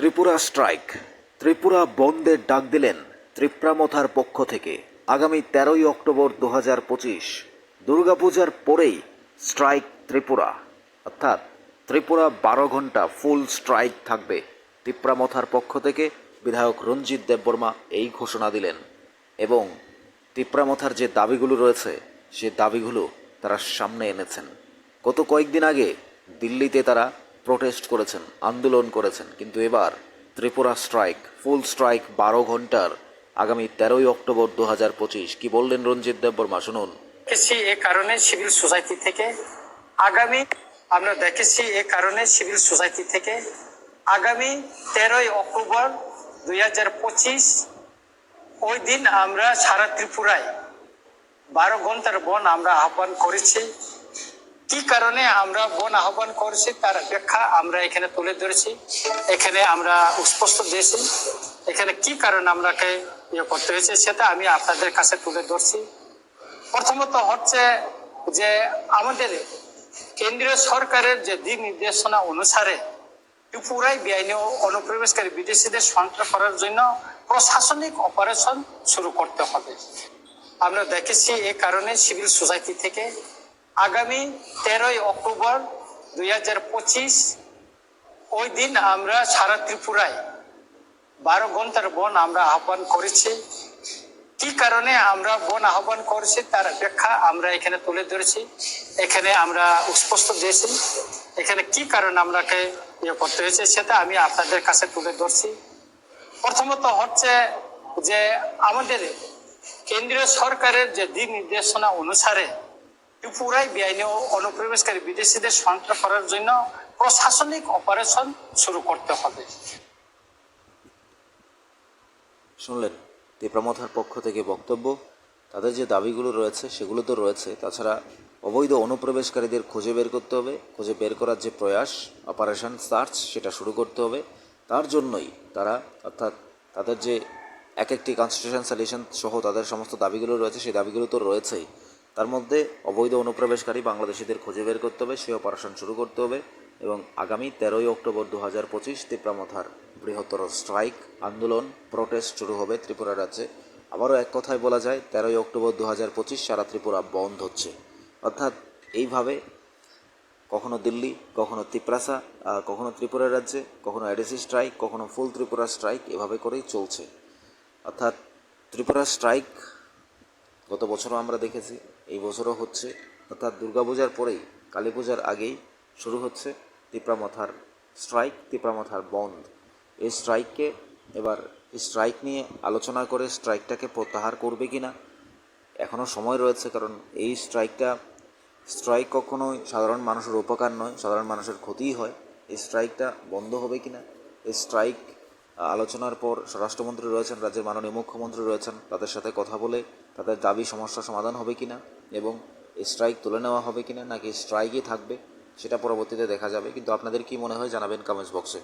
Tripura strike. Tripura বন্ধের ডাক দিলেন ত্রিপ্রামথার পক্ষ থেকে আগামী তেরোই অক্টোবর দু হাজার পঁচিশ। দুর্গাপূজার পরেই স্ট্রাইক ত্রিপুরা। অর্থাৎ ত্রিপুরা বারো ঘণ্টা ফুল স্ট্রাইক থাকবে ত্রিপ্রামথার পক্ষ থেকে। বিধায়ক রঞ্জিত দেববর্মা এই ঘোষণা দিলেন। এবং ত্রিপ্রামথার যে দাবিগুলো রয়েছে, সে দাবিগুলো তারা সামনে এনেছেন। গত কয়েকদিন আগে দিল্লিতে তারা প্রোটেস্ট করেছেন, আন্দোলন করেছেন। কিন্তু এবার ত্রিপুরা স্ট্রাইক ফুল স্ট্রাইক বারো ঘণ্টার আগামী তেরোই অক্টোবর দু হাজার পঁচিশ। কি বললেন রঞ্জিত দেববর্মা? শুনুন। দেখেছি এ কারণে সিভিল সোসাইটি থেকে আগামী, আমরা দেখেছি এ কারণে সিভিল সোসাইটি থেকে আগামী তেরোই অক্টোবর দুই হাজার পঁচিশ, ওই দিন আমরা সারা ত্রিপুরায় বারো ঘণ্টার বন আমরা আহ্বান করেছি। কি কারণে আমরা বন আহ্বান করেছি তার ব্যাখ্যা আমরা এখানে তুলে ধরেছি। এখানে আমরা স্পষ্ট দিয়েছি এখানে কি কারণে আমরাকে ইয়ে করতে হয়েছে সেটা আমি আপনাদের কাছে তুলে ধরছি। প্রথমত হচ্ছে যে আমাদের কেন্দ্রীয় সরকারের যে দিক নির্দেশনা অনুসারে ত্রিপুরায় বেআইনি অনুপ্রবেশকারী বিদেশিদের সন্ত্রাস করার জন্য প্রশাসনিক অপারেশন শুরু করতে হবে। আমরা দেখেছি এই কারণে সিভিল সোসাইটি থেকে আগামী তেরোই অক্টোবর দুই হাজার পঁচিশ, ওই দিন আমরা সারা ত্রিপুরায় বারো ঘণ্টার বন আমরা আহ্বান করেছি। কি কারণে আমরা বন আহ্বান করেছি তার ব্যাখ্যা আমরা এখানে তুলে ধরেছি। এখানে আমরা স্পষ্ট দিয়েছি। এখানে কি কারণে আমরাকে ইয়ে করতে হয়েছে সেটা আমি আপনাদের কাছে তুলে ধরছি। প্রথমত হচ্ছে যে আমাদের কেন্দ্রীয় সরকারের যে দিক নির্দেশনা অনুসারে ত্রিপুরায় বেআইনি ও অনুপ্রবেশকারী বিদেশিদের সন্ত্রাস করার জন্য প্রশাসনিক অপারেশন শুরু করতে হবে। শুনলেন তীব্রমথার পক্ষ থেকে বক্তব্য। তাদের যে দাবিগুলো রয়েছে, সেগুলো তো রয়েছে। তাছাড়া অবৈধ অনুপ্রবেশকারীদের খুঁজে বের করতে হবে। খুঁজে বের করার যে প্রয়াস অপারেশন সার্চ সেটা শুরু করতে হবে। তার জন্যই তারা, অর্থাৎ তাদের যে এক একটি কনস্টিটিউশন সলিউশন সহ তাদের সমস্ত দাবিগুলো রয়েছে, সেই দাবিগুলো তো রয়েছেই। তার মধ্যে অবৈধ অনুপ্রবেশকারী বাংলাদেশিদের খুঁজে বের করতে হবে সে অপারেশন শুরু করতে হবে এবং আগামী তেরোই অক্টোবর দু হাজার পঁচিশ তীব্রামথার বৃহত্তর স্ট্রাইক আন্দোলন, প্রোটেস্ট শুরু হবে ত্রিপুরা রাজ্যে। আবারও এক কথায় বলা যায়, তেরোই অক্টোবর দু হাজার পঁচিশ সারা ত্রিপুরা বন্ধ হচ্ছে। অর্থাৎ এইভাবে কখনো দিল্লি, কখনো ত্রিপ্রাসা কখনো ত্রিপুরা রাজ্যে, কখনো এডিসি স্ট্রাইক, কখনো ফুল ত্রিপুরা স্ট্রাইক এভাবে করেই চলছে। অর্থাৎ ত্রিপুরা স্ট্রাইক গত বছরও আমরা দেখেছি এই বছরও হচ্ছে, অর্থাৎ দুর্গাপূজার পরেই, কালী পূজার আগেই শুরু হচ্ছে তিপ্রামথার স্ট্রাইক তিপ্রামথার বন্ধ। এই স্ট্রাইককে এবার স্ট্রাইক নিয়ে আলোচনা করে স্ট্রাইকটাকে প্রত্যাহার করবে কি না এখনও সময় রয়েছে, কারণ এই স্ট্রাইকটা স্ট্রাইক কখনোই সাধারণ মানুষের উপকার নয়, সাধারণ মানুষের ক্ষতিই হয়। এই স্ট্রাইকটা বন্ধ হবে কি না এই স্ট্রাইক আলোচনার পর স্বরাষ্ট্রমন্ত্রী রয়েছেন, রাজ্যের মাননীয় মুখ্যমন্ত্রী রয়েছেন, তাদের সাথে কথা বলে তাদের দাবি সমস্যা সমাধান হবে কি না এবং স্ট্রাইক তুলে নেওয়া হবে কি না নাকি স্ট্রাইকই থাকবে, সেটা পরবর্তীতে দেখা যাবে। কিন্তু আপনাদের কি মনে হয় জানাবেন কমেন্টস বক্সে